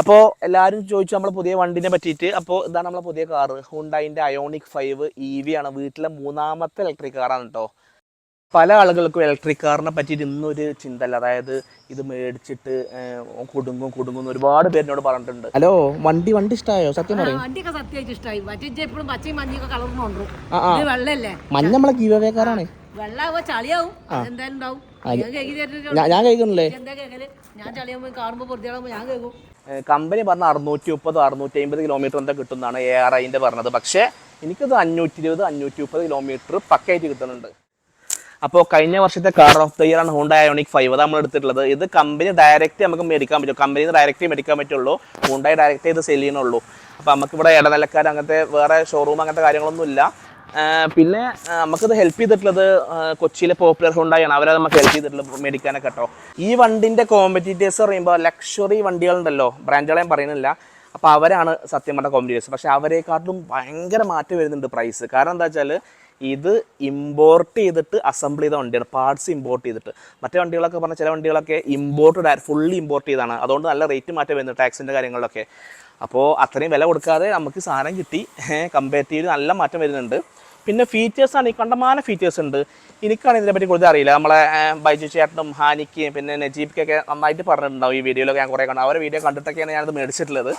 അപ്പോൾ എല്ലാവരും ചോദിച്ചു നമ്മൾ പുതിയ വണ്ടിനെ പറ്റിയിട്ട്. അപ്പോൾ ഇതാണ് നമ്മളെ പുതിയ കാറ് ഹുണ്ടായിന്റെ അയോണിക് ഫൈവ് ഇ വി ആണ്. വീട്ടിലെ മൂന്നാമത്തെ ഇലക്ട്രിക് കാറാണ് കേട്ടോ പല ആളുകൾക്കും ഇലക്ട്രിക് കാറിനെ പറ്റിയിട്ട് ഇന്നൊരു ചിന്തല്ല അതായത് ഇത് മേടിച്ചിട്ട് കുടുങ്ങും കുടുങ്ങും ഒരുപാട് പേരിനോട് പറഞ്ഞിട്ടുണ്ട്. ഹലോ വണ്ടി വണ്ടി ഇഷ്ടമായോ സത്യം പറയും. വണ്ടിയൊക്കെ സത്യമായിട്ട് ഇഷ്ടമായി മറ്റേ എപ്പോഴും പച്ചയും മഞ്ഞയൊക്കെ വെള്ളല്ലേ മഞ്ഞ നമ്മളെ ഗീവേ കാറാണ് വെള്ളാവുമ്പോ ചളിയാവും. എന്തായാലും ഉണ്ടാവും. ഞാൻ കേൾക്കും കമ്പനി പറഞ്ഞ അറുന്നൂറ്റി മുപ്പത് അറുന്നൂറ്റി അമ്പത് കിലോമീറ്റർ എന്താ കിട്ടുന്നതാണ് എ ആർ ഐന്റെ പറഞ്ഞത്. പക്ഷേ എനിക്കത് അഞ്ഞൂറ്റി ഇരുപത് അഞ്ഞൂറ്റി മുപ്പത് കിലോമീറ്റർ പക്കയായിട്ട് കിട്ടുന്നുണ്ട്. അപ്പോൾ കഴിഞ്ഞ വർഷത്തെ കാർ ഓഫ് ദ ഇയർ ആണ് ഹോണ്ട അയോണിക് ഫൈവ് അത് നമ്മൾ എടുത്തിട്ടുള്ളത്. ഇത് കമ്പനി ഡയറക്റ്റ് നമുക്ക് മേടിക്കാൻ പറ്റും. കമ്പനിയിൽ നിന്ന് ഡയറക്റ്റ് മേടിക്കാൻ പറ്റുള്ളൂ. ഹോണ്ടായി ഡയറക്റ്റ് ചെയ്ത് സെൽ ചെയ്യണുള്ളൂ അപ്പോൾ നമുക്കിവിടെ ഇടനിലക്കാർ അങ്ങനത്തെ വേറെ ഷോറൂം അങ്ങനത്തെ കാര്യങ്ങളൊന്നും ഇല്ല പിന്നെ നമുക്കത് ഹെൽപ്പ് ചെയ്തിട്ടുള്ളത് കൊച്ചിയിലെ പോപ്പുലർ ഹുണ്ടായാണ് അവരത് നമുക്ക് ഹെൽപ്പ് ചെയ്തിട്ടുള്ളത് മേടിക്കാനൊക്കെ കേട്ടോ ഈ വണ്ടിന്റെ കോമ്പറ്റീറ്റേഴ്സ് പറയുമ്പോൾ ലക്ഷറി വണ്ടികളുണ്ടല്ലോ ബ്രാൻഡുകളെ പറയുന്നില്ല. അപ്പോൾ അവരാണ് സത്യം പറഞ്ഞ കോമ്പറ്റീറ്റേഴ്സ് പക്ഷേ അവരെക്കാട്ടിലും ഭയങ്കര മാറ്റം വരുന്നുണ്ട് പ്രൈസ് കാരണം എന്താ വെച്ചാൽ ഇത് ഇമ്പോർട്ട് ചെയ്തിട്ട് അസംബിൾ ചെയ്ത വണ്ടിയാണ് പാർട്സ് ഇമ്പോർട്ട് ചെയ്തിട്ട്. മറ്റേ വണ്ടികളൊക്കെ പറഞ്ഞാൽ ചില വണ്ടികളൊക്കെ ഇമ്പോർട്ട് ഫുള്ളി ഇമ്പോർട്ട് ചെയ്താണ്. അതുകൊണ്ട് നല്ല റേറ്റ് മാറ്റം വരുന്നുണ്ട് ടാക്സിന്റെ കാര്യങ്ങളിലൊക്കെ. അപ്പോൾ അത്രയും വില കൊടുക്കാതെ നമുക്ക് സാധനം കിട്ടി. കമ്പയർ കമ്പാരിറ്റീവ് നല്ല മാറ്റം വരുന്നുണ്ട്. പിന്നെ ഫീച്ചേഴ്സാണ് ഈ കണ്ടമാന ഫീച്ചേഴ്സ് ഉണ്ട്. എനിക്കാണ് ഇതിനെപ്പറ്റി കൂടുതൽ അറിയില്ല. നമ്മളെ ബൈജു ചേട്ടനും ഹാനിക്കും പിന്നെ നജീബിക്കൊക്കെ നന്നായിട്ട് പറഞ്ഞിട്ടുണ്ടാവും ഈ വീഡിയോയിലൊക്കെ ഞാൻ കുറേ കണ്ടു അവരെ വീഡിയോ കണ്ടിട്ടൊക്കെയാണ് ഞാനത് മേടിച്ചിട്ടുള്ളത്.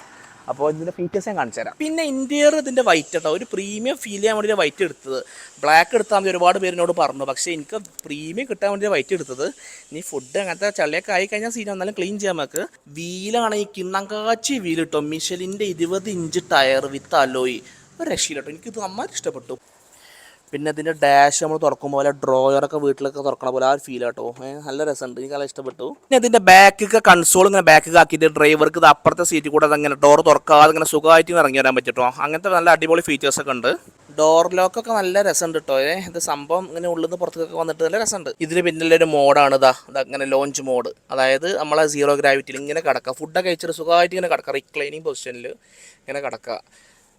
അപ്പോൾ ഇതിന്റെ ഫീച്ചേഴ്സ് ഞാൻ കാണിച്ചു തരാം. പിന്നെ ഇന്റീരിയർ ഇതിന്റെ വൈറ്റ് കേട്ടോ ഒരു പ്രീമിയം ഫീൽ ചെയ്യാൻ വേണ്ടി വൈറ്റ് എടുത്തത്. ബ്ലാക്ക് എടുത്താൽ മതി. ഒരുപാട് പേരിനോട് പറഞ്ഞു. പക്ഷേ എനിക്ക് പ്രീമിയം കിട്ടാൻ വേണ്ടി വൈറ്റ് എടുത്തത്. നീ ഫുഡ് അങ്ങനത്തെ ചളിയൊക്കെ ആയി കഴിഞ്ഞാൽ സീൻ വന്നാലും ക്ലീൻ ചെയ്യാൻ നമുക്ക്. വീലാണ് ഈ കിണ്ണങ്കാച്ചി വീൽ കിട്ടും മിഷലിന്റെ ഇരുപത് ഇഞ്ച് ടയർ വിത്ത് അലോയി ഒരു രക്ഷയില്ല കേട്ടോ എനിക്കിത് നന്നായിട്ട് ഇഷ്ടപ്പെട്ടു. പിന്നെ ഇതിന്റെ ഡാഷ് നമ്മൾ തുറക്കുമ്പോൾ പോലെ ഡ്രോയറൊക്കെ വീട്ടിലൊക്കെ തുറക്കണ പോലെ ആ ഒരു ഫീൽ കേട്ടോ നല്ല രസമുണ്ട്. എനിക്ക് നല്ല ഇഷ്ടപ്പെട്ടു. പിന്നെ ഇതിന്റെ ബാക്കൊക്കെ കൺസോൾ ഇങ്ങനെ ബാക്ക് ആക്കിയിട്ട് ഡ്രൈവർക്ക് ഇത് അപ്പുറത്തെ സീറ്റിൽ കൂടെ അതങ്ങനെ ഡോർ തുറക്കാതെ ഇങ്ങനെ സുഖമായിട്ട് ഇറങ്ങി വരാൻ പറ്റും അങ്ങനത്തെ നല്ല അടിപൊളി ഫീച്ചേഴ്സ് ഒക്കെ ഉണ്ട്. ഡോർ ലോക്കൊക്കെ നല്ല രസമുണ്ട് കേട്ടോ ഏ ഇത് സംഭവം ഇങ്ങനെ ഉള്ളിൽ നിന്ന് പുറത്തേക്കൊക്കെ വന്നിട്ട് നല്ല രസമുണ്ട്. ഇതിന് പിന്നിലെ ഒരു മോഡാണ് ഇതാ. അങ്ങനെ ലോഞ്ച് മോഡ് അതായത് നമ്മളെ സീറോ ഗ്രാവിറ്റിയിൽ ഇങ്ങനെ കിടക്കുക ഫുഡൊക്കെ കഴിച്ചിട്ട് സുഖമായിട്ട് ഇങ്ങനെ കിടക്കുക റീക്ലൈനിങ് പൊസിഷനിൽ ഇങ്ങനെ കിടക്കുക.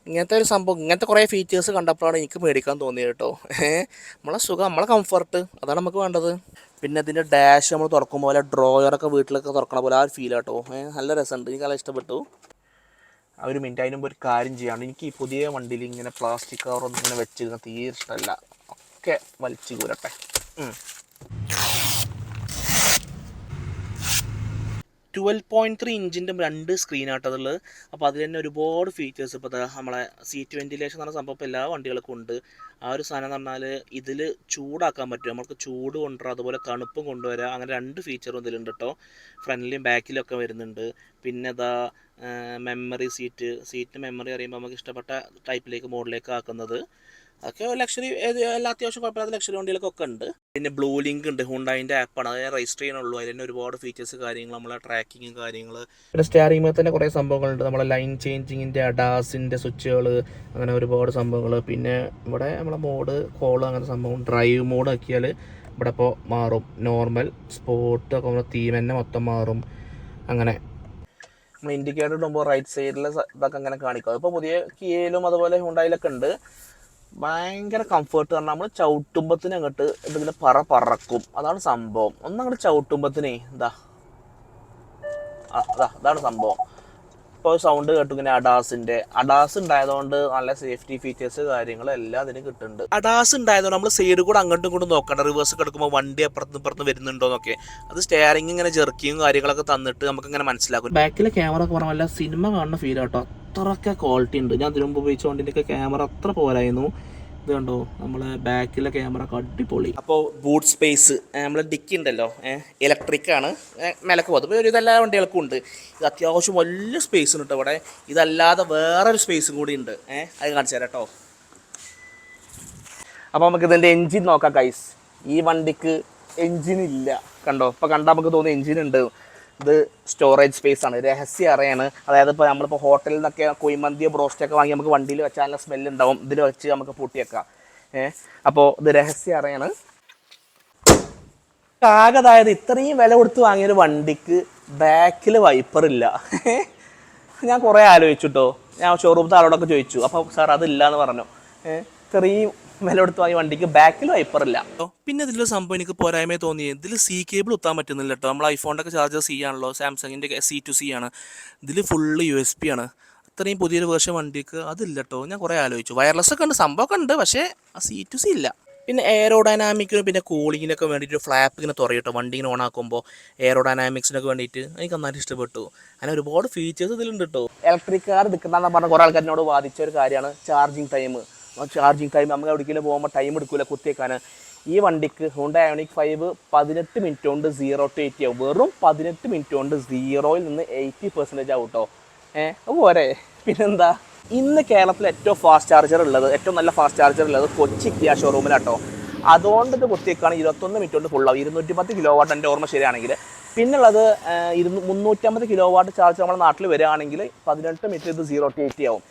ഇങ്ങനത്തെ ഒരു സംഭവം ഇങ്ങനത്തെ കുറേ ഫീച്ചേഴ്സ് കണ്ടപ്പോഴാണ് എനിക്ക് മേടിക്കാൻ തോന്നിയത് കേട്ടോ. നമ്മളെ സുഖം നമ്മളെ കംഫർട്ട് അതാണ് നമുക്ക് വേണ്ടത്. പിന്നെ ഇതിന്റെ ഡാഷ് നമ്മൾ തുറക്കുമ്പോൾ പോലെ ഡ്രോയറൊക്കെ വീട്ടിലൊക്കെ തുറക്കണ പോലെ ആ ഒരു ഫീൽ കേട്ടോ. നല്ല രസമുണ്ട്. എനിക്ക് നല്ല ഇഷ്ടപ്പെട്ടു. ആ ഒരു മിനിറ്റ് അതിന് മുമ്പ് ഒരു കാര്യം ചെയ്യാണ് എനിക്ക് ഈ പുതിയ വണ്ടിയിൽ ഇങ്ങനെ പ്ലാസ്റ്റിക് കവറൊന്നും ഇങ്ങനെ വെച്ചിരുന്ന തീരെ ഇഷ്ടമല്ല. ഒക്കെ വലിച്ചു കൂരട്ടെ. ട്വൽവ് പോയിന്റ് ത്രീ ഇഞ്ചിന്റെ രണ്ട് സ്ക്രീനാട്ടതുള്ളത് അപ്പോൾ അതിൽ തന്നെ ഒരുപാട് ഫീച്ചേഴ്സ് ഇപ്പോൾ നമ്മളെ സീറ്റ് വെന്റിലേഷൻ എന്ന് പറഞ്ഞ സംഭവം ഇപ്പോൾ എല്ലാ വണ്ടികൾക്കും ഉണ്ട്. ആ ഒരു സാധനം എന്ന് പറഞ്ഞാൽ ഇതിൽ ചൂടാക്കാൻ പറ്റും. നമുക്ക് ചൂട് കൊണ്ടുവരാം അതുപോലെ തണുപ്പും കൊണ്ടുവരാം. അങ്ങനെ രണ്ട് ഫീച്ചറും ഇതിലുണ്ട് കേട്ടോ ഫ്രണ്ടിലും ബാക്കിലും ഒക്കെ വരുന്നുണ്ട്. പിന്നെ ഇതാ മെമ്മറി സീറ്റ് സീറ്റ് മെമ്മറി അറിയുമ്പോൾ നമുക്ക് ഇഷ്ടപ്പെട്ട ടൈപ്പിലേക്ക് മോഡിലേക്ക് ആക്കുന്നത്. അതൊക്കെ ലക്ഷറി എല്ലാ അത്യാവശ്യം കുഴപ്പമില്ലാത്ത ലക്ഷറി വണ്ടികൾക്കൊക്കെ ഉണ്ട്. പിന്നെ ബ്ലൂ ലിങ്ക് ഉണ്ട് ഹുണ്ടായിന്റെ ആപ്പാണ് അത് രജിസ്റ്റർ ചെയ്യാനുള്ളൂ. അതിൽ തന്നെ ഒരുപാട് ഫീച്ചേഴ്സ് കാര്യങ്ങൾ നമ്മളെ ട്രാക്കിങ് കാര്യങ്ങൾ പിന്നെ സ്റ്റാറിംഗ് തന്നെ കുറേ സംഭവങ്ങളുണ്ട്. നമ്മളെ ലൈൻ ചേഞ്ചിങ്ങിന്റെ അഡാസിന്റെ സ്വിച്ചുകൾ അങ്ങനെ ഒരുപാട് സംഭവങ്ങൾ പിന്നെ ഇവിടെ നമ്മളെ മോഡ് കോൾ അങ്ങനെ സംഭവം ഡ്രൈവ് മോഡ് ആക്കിയാൽ ഇവിടെ ഇപ്പോൾ മാറും. നോർമൽ സ്പോർട്ട് ഒക്കെ നമ്മുടെ തീം തന്നെ മൊത്തം മാറും. അങ്ങനെ. നമ്മൾ ഇൻഡിക്കേറ്റർ ഇടുമ്പോൾ റൈറ്റ് സൈഡിലെ ഇതൊക്കെ അങ്ങനെ കാണിക്കും. അതിപ്പോൾ പുതിയ കിയയിലും അതുപോലെ ഹുണ്ടായിലൊക്കെ ഉണ്ട്. ഭയങ്കര കംഫർട്ട് കാരണം നമ്മൾ ചവിട്ടുമ്പത്തിന് അങ്ങോട്ട് എന്തെങ്കിലും പറ പറക്കും. അതാണ് സംഭവം. ഒന്നങ്ങോട്ട് ചവിട്ടുമ്പത്തിനേ ഇതാ അതാണ് സംഭവം. ഇപ്പോൾ സൗണ്ട് കേട്ടു ഇങ്ങനെ അഡാസിന്റെ. അഡാസ് ഉണ്ടായതുകൊണ്ട് നല്ല സേഫ്റ്റി ഫീച്ചേഴ്സ് കാര്യങ്ങൾ എല്ലാം അതിന് കിട്ടുന്നുണ്ട്. അഡാസ് ഉണ്ടായതുകൊണ്ട് നമ്മൾ സൈഡ് കൂടെ അങ്ങോട്ടും ഇങ്ങോട്ടും നോക്കണ്ട. റിവേഴ്സ് കിടക്കുമ്പോൾ വണ്ടി അപ്പുറത്തും ഇപ്പുറത്തും വരുന്നുണ്ടോ എന്നൊക്കെ അത് സ്റ്റെയറിംഗ് ഇങ്ങനെ ജെർക്കിയും കാര്യങ്ങളൊക്കെ തന്നിട്ട് നമുക്ക് ഇങ്ങനെ മനസ്സിലാക്കും. ബാക്കിലെ ക്യാമറ ഒക്കെ സിനിമ കാണുന്ന ഫീൽ ആട്ടോ അത്രയൊക്കെ ക്വാളിറ്റി ഉണ്ട്. ഞാൻ ഇതിനു മുമ്പ് ഒക്കെ ക്യാമറ അത്ര പോരായിരുന്നു. ഇത് കണ്ടോ? നമ്മളെ ബാക്കിലെ ക്യാമറ കട്ടിപ്പൊളി അപ്പോൾ ബൂട്ട് സ്പേസ് നമ്മളെ ഡിക്കി ഉണ്ടല്ലോ ഇലക്ട്രിക് ആണ്. മേലക്ക് ഇപ്പോൾ ഒരു ഇതെല്ലാ വണ്ടികൾക്കും ഉണ്ട്. ഇത് അത്യാവശ്യം വലിയ സ്പേസ് ഉണ്ട് ഇവിടെ. ഇതല്ലാതെ വേറൊരു സ്പേസും കൂടി ഉണ്ട്. ഏഹ് അത് കാണിച്ചു തരാം കേട്ടോ. അപ്പോൾ നമുക്ക് ഇതിന്റെ എൻജിൻ നോക്കാം കൈസ് ഈ വണ്ടിക്ക് എൻജിൻ ഇല്ല. കണ്ടോ? ഇപ്പോൾ കണ്ടാൽ നമുക്ക് തോന്നുന്നു എൻജിൻ ഉണ്ട്. ഇത് സ്റ്റോറേജ് സ്പേസ് ആണ്. രഹസ്യ അറയാണ്. അതായത് ഇപ്പോൾ നമ്മളിപ്പോൾ ഹോട്ടലിൽ നിന്നൊക്കെ കുഴിമന്തിയോ ബ്രോസ്റ്റ് ഒക്കെ വാങ്ങി നമുക്ക് വണ്ടിയിൽ നല്ല സ്മെല്ല് ഉണ്ടാവും ഇതിൽ വെച്ച് നമുക്ക് പൂട്ടിയേക്കാം. ഏഹ് അപ്പോൾ ഇത് രഹസ്യ അറയാണ്. ആകെ അതായത് ഇത്രയും വില കൊടുത്ത് വാങ്ങിയൊരു വണ്ടിക്ക് ബാക്കിൽ വൈപ്പർ ഇല്ല. ഞാൻ കുറേ ആലോചിച്ചു കേട്ടോ ഞാൻ ഷോറൂമത്തെ ആളോടൊക്കെ ചോദിച്ചു. അപ്പോൾ സാർ അതില്ല എന്ന് പറഞ്ഞു ഇത്രയും വില കൊടുത്ത് വാങ്ങിയ വണ്ടിക്ക് ബാക്കിൽ വൈപ്പർ ഇല്ല. പിന്നെ ഇതിലൊരു സംഭവം എനിക്ക് പോരായ്മ തോന്നി. ഇതിൽ സി കേബിൾ കുത്താൻ പറ്റുന്നില്ല കേട്ടോ നമ്മൾ ഐഫോണിന്റെ ഒക്കെ ചാർജർ സി ആണല്ലോ. സാംസങ്ങിന്റെ സി ടു സി ആണ്. ഇതിൽ ഫുള്ള് യു എസ് പി ആണ്. അത്രയും പുതിയൊരു വേർഷൻ വണ്ടിക്ക് അതില്ല കേട്ടോ ഞാൻ കുറേ ആലോചിച്ചു. വയർലെസ് ഒക്കെ ഉണ്ട് സംഭവമൊക്കെ ഉണ്ട് പക്ഷേ ആ സി ടു സി ഇല്ല. പിന്നെ എയറോഡൈനാമിക്കിനും പിന്നെ കൂളിങ്ങിനൊക്കെ വേണ്ടിയിട്ട് ഫ്ലാപ്പ് ഇങ്ങനെ തുറയും കേട്ടോ വണ്ടി ഇങ്ങനെ ഓൺ ആക്കുമ്പോൾ എയറോഡൈനാമിക്സിനൊക്കെ വേണ്ടിയിട്ട് എനിക്ക് നന്നായിട്ട് ഇഷ്ടപ്പെട്ടു. അങ്ങനെ ഒരുപാട് ഫീച്ചേഴ്സ് ഇതിലുണ്ട് കേട്ടോ ഇലക്ട്രിക് കാർ എടുക്കണ്ടെന്ന് പറഞ്ഞ കുറേ ആൾക്കാരിനോട് വാദിച്ച ഒരു കാര്യമാണ് ചാർജിങ് ടൈം ചാർജിങ് ടൈം നമുക്ക് എവിടേക്കെങ്കിലും പോകുമ്പോൾ ടൈം എടുക്കില്ല കുത്തിയേക്കാൻ ഈ വണ്ടിക്ക് ഹോണ്ട അയോണിക് ഫൈവ് പതിനെട്ട് മിനിറ്റ് കൊണ്ട് സീറോ ടു എയ്റ്റി ആവും. വെറും പതിനെട്ട് മിനിറ്റ് കൊണ്ട് സീറോയിൽ നിന്ന് എയ്റ്റി പെർസെന്റേജ് ആവും കേട്ടോ ഏഹ് പോരെ. പിന്നെന്താ? ഇന്ന് കേരളത്തിൽ ഏറ്റവും ഫാസ്റ്റ് ചാർജർ ഉള്ളത് ഏറ്റവും നല്ല ഫാസ്റ്റ് ചാർജർ ഉള്ളത് കൊച്ചി കിയ ഷോറൂമിലാട്ടോ അതുകൊണ്ട് ഇത് കുത്തിയേക്കാണ് ഇരുപത്തൊന്ന് മിനിറ്റ് കൊണ്ട് ഫുള്ളാവും ഇരുന്നൂറ്റി പത്ത് കിലോ വാട്ട് എന്റെ ഓർമ്മ ശരിയാണെങ്കിൽ. പിന്നുള്ളത് ഇരുന്നൂ മുന്നൂറ്റമ്പത് കിലോ വാട്ട് ചാർജ് നമ്മുടെ നാട്ടിൽ വരികയാണെങ്കിൽ പതിനെട്ട് മിനിറ്റ് ഇത് സീറോ ടു എയ്റ്റി ആവും.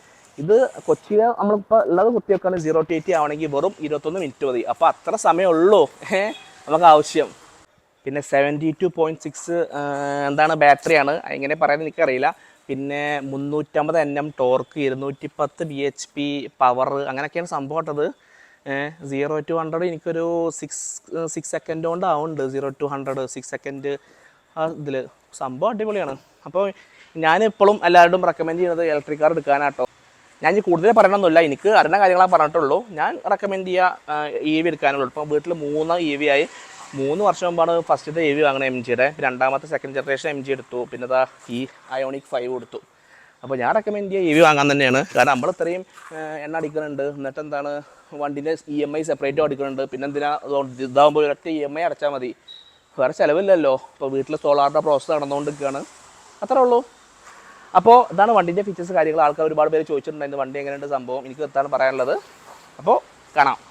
ഇത് കൊച്ചിയിൽ നമ്മളിപ്പോൾ ഉള്ളത് കുത്തിവെക്കാണ് സീറോ ടു എയ്റ്റി ആവണമെങ്കിൽ വെറും ഇരുപത്തൊന്ന് മിനിറ്റ് മതി. അപ്പോൾ അത്ര സമയമുള്ളൂ. നമുക്ക് ആവശ്യം. പിന്നെ സെവന്റി ടു പോയിന്റ് സിക്സ് എന്താണ് ബാറ്ററിയാണ് എങ്ങനെ പറയാൻ എനിക്കറിയില്ല. പിന്നെ മുന്നൂറ്റമ്പത് എൻ എം ടോർക്ക് ഇരുന്നൂറ്റി പത്ത് ബി എച്ച് പി പവർ അങ്ങനെയൊക്കെയാണ് സംഭവം കേട്ടത്. സീറോ ടു ഹൺഡ്രഡ് എനിക്കൊരു സിക്സ് സിക്സ് സെക്കൻഡ് കൊണ്ട് ആവുന്നുണ്ട് zero to hundred six second ആ ഇതിൽ സംഭവം അടിപൊളിയാണ്. അപ്പോൾ ഞാനിപ്പോഴും എല്ലാവരോടും റെക്കമെൻഡ് ചെയ്യുന്നത് ഇലക്ട്രിക് കാർ എടുക്കാനാട്ടോ. ഞാൻ ഇനി കൂടുതൽ പറയണമെന്നില്ല എനിക്ക് അറിയുന്ന കാര്യങ്ങളാണ് പറഞ്ഞിട്ടുള്ളൂ. ഞാൻ റെക്കമെൻഡ് ചെയ്യുക ഇ വി എടുക്കാനുള്ളൂ ഇപ്പം വീട്ടിൽ മൂന്ന് ഇ വി ആയി. മൂന്ന് വർഷം മുമ്പാണ് ഫസ്റ്റത്തെ ഇ വി വാങ്ങുന്നത് എം ജിയുടെ രണ്ടാമത്തെ സെക്കൻഡ് ജനറേഷൻ എം ജി എടുത്തു. പിന്നെ അതാ ഈ അയോണിക് ഫൈവ് കൊടുത്തു. അപ്പോൾ ഞാൻ റെക്കമെൻഡ് ചെയ്യുക ഇ വി വാങ്ങാൻ തന്നെയാണ്. കാരണം നമ്മൾ ഇത്രയും എണ്ണ അടിക്കുന്നുണ്ട്. എന്നിട്ട് എന്താണ് വണ്ടിന്റെ ഇ എം ഐ സെപ്പറേറ്റും അടിക്കുന്നുണ്ട്. പിന്നെ എന്തിനാ ഇതാകുമ്പോൾ ഒരൊറ്റ ഇ എം ഐ അടച്ചാൽ മതി. വേറെ ചിലവില്ലല്ലോ. ഇപ്പോൾ വീട്ടിൽ സോളാറിന്റെ പ്രോസസ്സ് നടന്നുകൊണ്ടിരിക്കുകയാണ് അത്രേ ഉള്ളൂ. അപ്പോൾ ഇതാണ് വണ്ടിന്റെ ഫീച്ചേഴ്സ് കാര്യങ്ങൾ ആൾക്കാർ ഒരുപാട് പേര് ചോദിച്ചിട്ടുണ്ടായിരുന്നു വണ്ടി എങ്ങനെയുണ്ട് സംഭവം? എനിക്ക് എത്താണ് പറയാനുള്ളത്. അപ്പോൾ കാണാം.